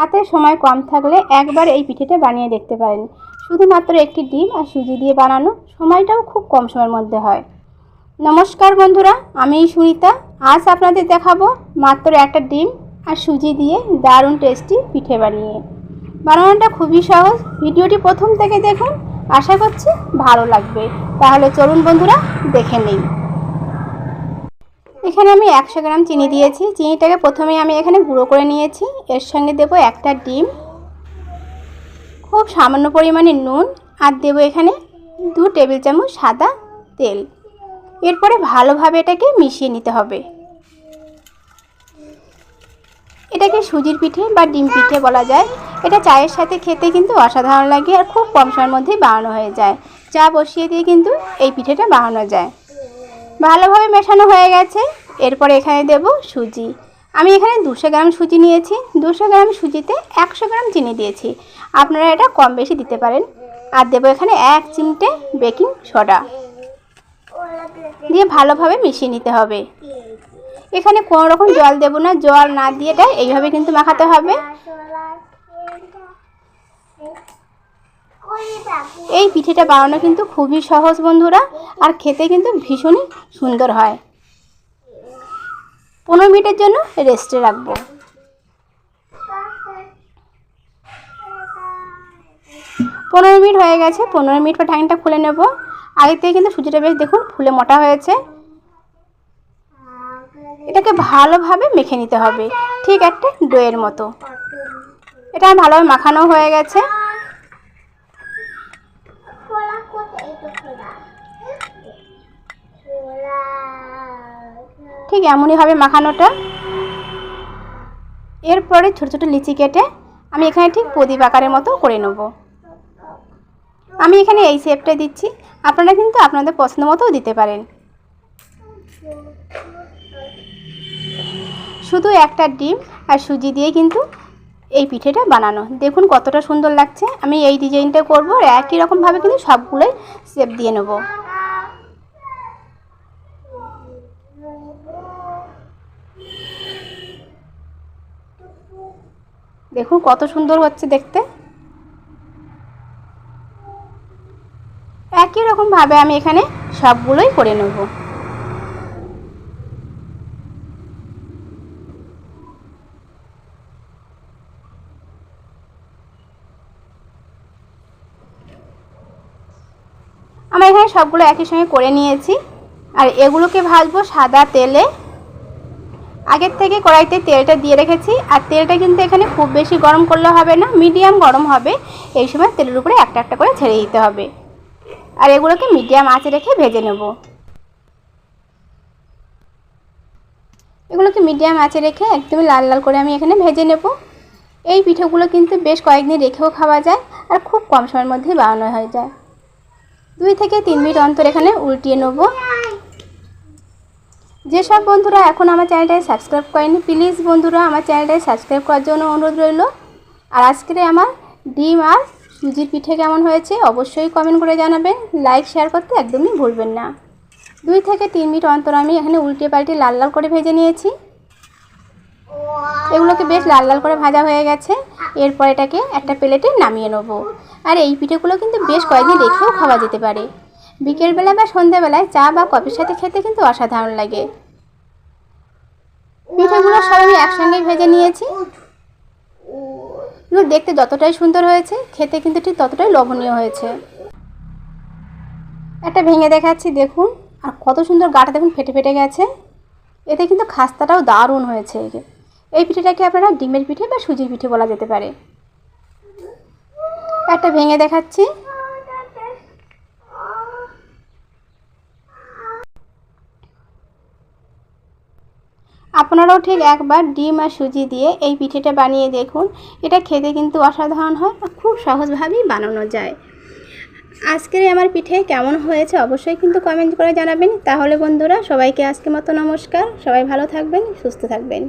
হাতে সময় কম থাকলে একবার এই পিঠেটা বানিয়ে দেখতে পারেন। শুধুমাত্র একটি ডিম আর সুজি দিয়ে বানানো সময়টাও খুব কম সময়ের মধ্যে হয়। নমস্কার বন্ধুরা, আমি সুনিতা। আজ আপনাদের দেখাবো মাত্র একটা ডিম আর সুজি দিয়ে দারুণ টেস্টি পিঠে বানিয়ে। বানানোটা খুবই সহজ। ভিডিওটি প্রথম থেকে দেখুন। আশা করছি ভালো লাগবে। তাহলে চলুন বন্ধুরা, দেখে নিই। এখানে আমি একশো গ্রাম চিনি দিয়েছি। চিনিটাকে প্রথমে আমি এখানে গুঁড়ো করে নিয়েছি। এর সঙ্গে দেবো একটা ডিম। খুব সামান্য পরিমাণে নুন। আর দেবো এখানে দু টেবিল চামচ সাদা তেল। এরপরে ভালোভাবে এটাকে মিশিয়ে নিতে হবে। এটাকে সুজির পিঠে বা ডিম পিঠে বলা যায়। এটা চায়ের সাথে খেতে কিন্তু অসাধারণ লাগে আর খুব কম সময়ের মধ্যেই বানানো হয়ে যায়। চা বসিয়ে দিয়ে কিন্তু এই পিঠেটা বানানো যায়। ভালোভাবে মেশানো হয়ে গেছে। এরপরে এখানে দেব সুজি। আমি এখানে দুশো গ্রাম সুজি নিয়েছি। দুশো গ্রাম সুজিতে একশো গ্রাম চিনি দিয়েছি। আপনারা এটা কম বেশি দিতে পারেন। আর দেবো এখানে এক চিমটে বেকিং সোডা। দিয়ে ভালোভাবে মিশিয়ে নিতে হবে। এখানে কোনো রকম জল দেবো না। জল না দিয়ে এটা এইভাবে কিন্তু মাখাতে হবে। এই পিঠেটা বানানো কিন্তু খুবই সহজ বন্ধুরা। আর খেতে কিন্তু ভীষণই সুন্দর হয়। পনেরো মিনিটের জন্য রেস্টে রাখব। পনেরো মিনিট হয়ে গেছে, পনেরো মিনিট পর ঢাকনিটা খুলে নেব। আগে থেকে কিন্তু সুজিটা বেশ দেখুন ফুলে মোটা হয়েছে। এটাকে ভালোভাবে মেখে নিতে হবে, ঠিক একটা ডোয়ের মতো। এটা ভালোভাবে মাখানো হয়ে গেছে। ঠিক এমনই হবে মাখানোটা। এরপরে ছোটো ছোটো লিচি কেটে আমি এখানে ঠিক প্রদীপ আকারের মতো করে নেব। আমি এখানে এই শেপটা দিচ্ছি। আপনারা কিন্তু আপনাদের পছন্দ মতোও দিতে পারেন। শুধু একটা ডিম আর সুজি দিয়ে কিন্তু এই পিঠেটা বানানো। দেখুন কতটা সুন্দর লাগছে। আমি এই ডিজাইনটা করব আর একই রকমভাবে কিন্তু সবগুলোই শেপ দিয়ে নেব। দেখুন কত সুন্দর হচ্ছে দেখতে। একই রকমভাবে আমি এখানে সবগুলোই করে নেব। আমরা এখানে সবগুলো একই সঙ্গে করে নিয়েছি। আর এগুলোকে ভাজবো সাদা তেলে। আগের থেকে কড়াইতে তেলটা দিয়ে রেখেছি। আর তেলটা কিন্তু এখানে খুব বেশি গরম করলে হবে না, মিডিয়াম গরম হবে। এই সময় তেলের উপরে একটা একটা করে ছেড়ে দিতে হবে। আর এগুলোকে মিডিয়াম আঁচে রেখে ভেজে নেব। এগুলোকে মিডিয়াম আঁচে রেখে একদমই লাল লাল করে আমি এখানে ভেজে নেব। এই পিঠেগুলো কিন্তু বেশ কয়েকদিন রেখেও খাওয়া যায় আর খুব কম সময়ের মধ্যেই বানানো হয়ে যায়। দুই থেকে তিন মিনিট অন্তর এখানে উল্টিয়ে নেব। যেসব বন্ধুরা এখন আমার চ্যানেলটায় সাবস্ক্রাইব করেনি প্লিজ বন্ধুরা আমার চ্যানেলটায় সাবস্ক্রাইব করার জন্য অনুরোধ রইল। আর আজকের আমার ডিম আর সুজির পিঠে কেমন হয়েছে অবশ্যই কমেন্ট করে জানাবেন লাইক শেয়ার করতে একদমই ভুলবেন না। দুই থেকে তিন মিনিট অন্তর আমি এখানে উল্টে পাল্টে লাল লাল করে ভেজে নিয়েছি। এগুলোকে বেশ লাল লাল করে ভাজা হয়ে গেছে। এরপর এটাকে একটা প্লেটে নামিয়ে নেব। আর এই পিঠেগুলো কিন্তু বেশ কয়েকদিন রেখেও খাওয়া যেতে পারে। বিকেলবেলা বা সন্ধ্যাবেলায় চা বা কফির সাথে খেতে কিন্তু অসাধারণ লাগে। পিঠেগুলো সব আমি একসঙ্গে ভেজে নিয়েছি। এগুলো দেখতে যতটাই সুন্দর হয়েছে, খেতে কিন্তু ঠিক ততটাই লবণীয় হয়েছে। একটা ভেঙে দেখাচ্ছি, দেখুন। আর কত সুন্দর গাটা দেখুন ফেটে ফেটে গেছে। এতে কিন্তু খাস্তাটাও দারুণ হয়েছে। এই পিঠেটাকে আপনারা ডিমের পিঠে বা সুজির পিঠে বলা যেতে পারে। একটা ভেঙে দেখাচ্ছি। আপনারাও ঠিক একবার ডিম আর সুজি দিয়ে এই পিঠেটা বানিয়ে দেখুন। এটা খেতে কিন্তু অসাধারণ হয় খুব সহজভাবেই বানানো যায়। আজকের আমার পিঠে কেমন হয়েছে অবশ্যই কিন্তু কমেন্ট করে জানাবেন। তাহলে বন্ধুরা সবাইকে আজকে মতো নমস্কার। সবাই ভালো থাকবেন, সুস্থ থাকবেন।